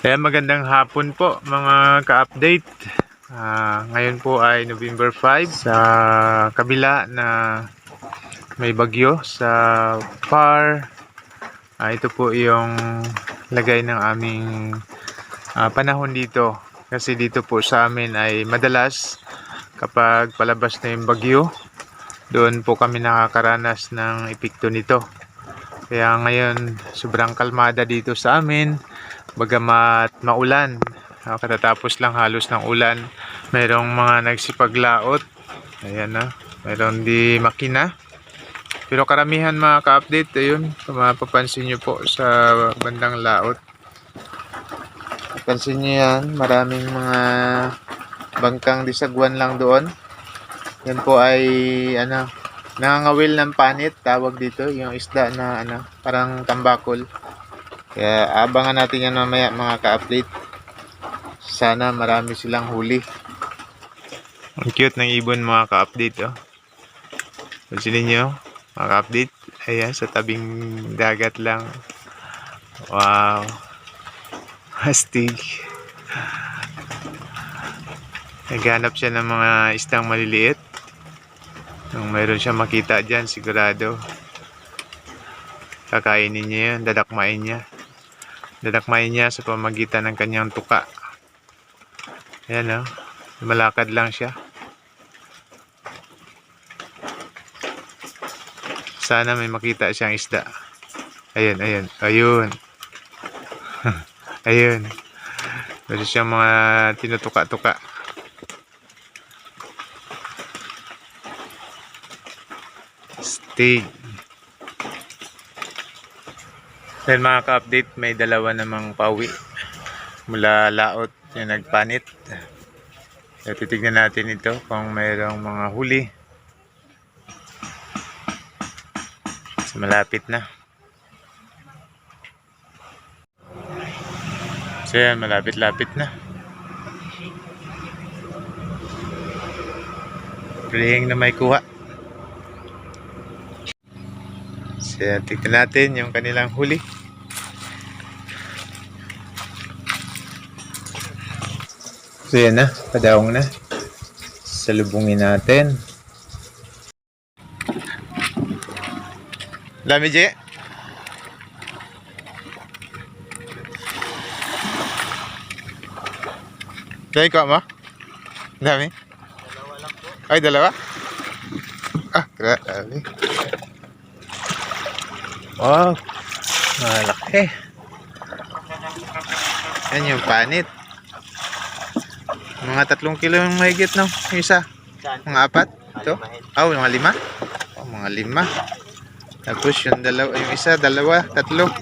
Kaya magandang hapon po mga ka-update. Ah, ngayon po ay November 5 sa kabila na may bagyo sa PAR. Ah, ito po yung lagay ng aming ah, panahon dito. Kasi dito po sa amin ay madalas kapag palabas na yung bagyo, doon po kami nakakaranas ng epekto nito. Kaya ngayon sobrang kalmada dito sa amin bagamat maulan Ah, katatapos lang halos ng ulan merong mga nagsipaglaot. Ayan na meron di makina. Pero karamihan mga ka-update ayun kung mapapansin nyo po sa bandang laot. Pansin nyo yan maraming mga bangkang disagwan lang doon. Yan po ay ano nangangawil ng panit tawag dito yung isda na ano parang tambakol kaya abangan natin yan mamaya mga ka-update. Sana marami silang huli. Ang cute ng ibon mga ka-update oh. Pansinin nyo mga ka-update. Ayan sa tabing dagat lang. Wow. Hastig. Naghanap siya ng mga istang maliliit. Nung mayroon siya makita dyan, sigurado. Kakainin niya yun, dadakmain niya dadakmayin niya sa pamagitan ng kanyang tuka. Ayan o. Malakad lang siya. Sana may makita siyang isda. Ayun, ayun. Ayun. ayun. Meron siyang mga tinutuka-tuka. Stig. Then mga ka-update, may dalawa namang pauwi mula laot yung nagpanit. So, titignan natin ito kung mayroong mga huli. So, malapit na. So yan, malapit-lapit na. Praying na may kuha. So yan, natin yung kanilang huli. So yan na, padaong na. Salubungin natin. Dami, Je. Dami ko mo? Dami? Dalawa lang po. Ay, dalawa? Ah, grabe. Wow. Malaki. Yan yung panit. Mga tatlong kilo yung mahigit, no? Yung isa. Mga apat? Ito? Oh, mga lima? Oh, mga lima. Tapos yung dalawa, yung isa, dalawa, tatlo.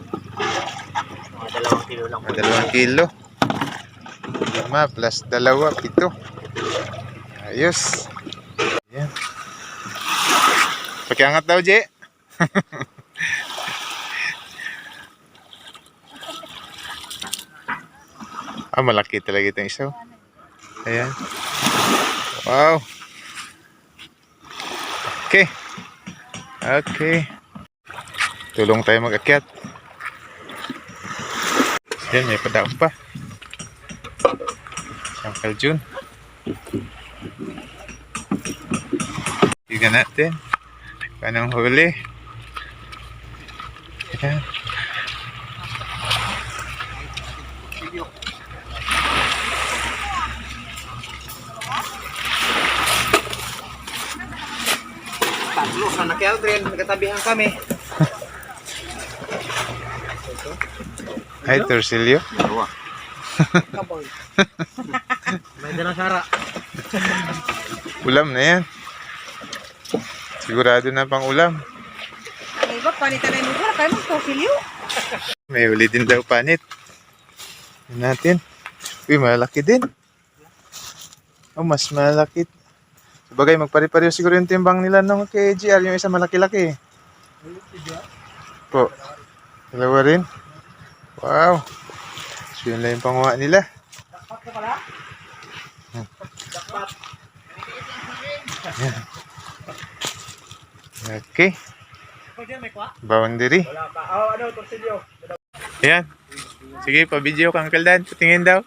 Mga dalawang kilo lang po. Mga dalawang kilo. Lima plus dalawa, pito. Ayos. Ayan. Pakiangat daw, Je. ah, malaki talaga itong isa. Ayan. Wow. Okay. Okay. Tulong tayo mag-akyat. Yan, may padaong pa. Sangkal Jun. Tignan natin. Kanang huli. Ayan. Tatlo sa naki-Aldrin, nagkatabihan kami. Hi, Torsilio. Dalawa. Kaboy. May dalang sara. Ulam na yan. Sigurado na pang ulam. Ang iba, panitan na yung mura. Kaya magtosilyo. May uli din daw panit. Tignan natin. Uy, malaki din. Oh, mas malaki. Sabagay, magpare-pareho siguro yung timbang nila nung kay. Yung isa malaki-laki. Po. Dalawa rin. Wow. So, yun lang yung panguha nila. Hmm. Yan. Okay. Pwede may kwa? Boundary. Wala pa. Oh, ano, torsilyo. Ayan. Sige, pa-video ka, Uncle Dan. Patingin daw.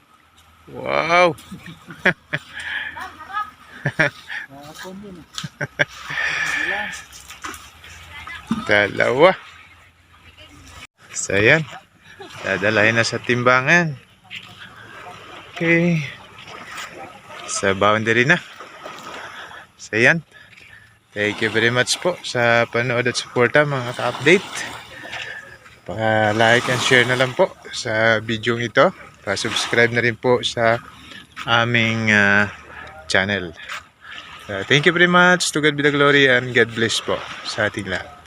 Wow! Dalawa. So, ayan. Dadalahin na sa timbangan. Okay. Sa boundary na. So, ayan. Thank you very much po sa panood at suporta mga ka-update. Pa-like and share na lang po sa video ito. Pa-subscribe na rin po sa aming ah, channel. Uh, thank you very much. To God be the glory and God bless po sa ating lahat.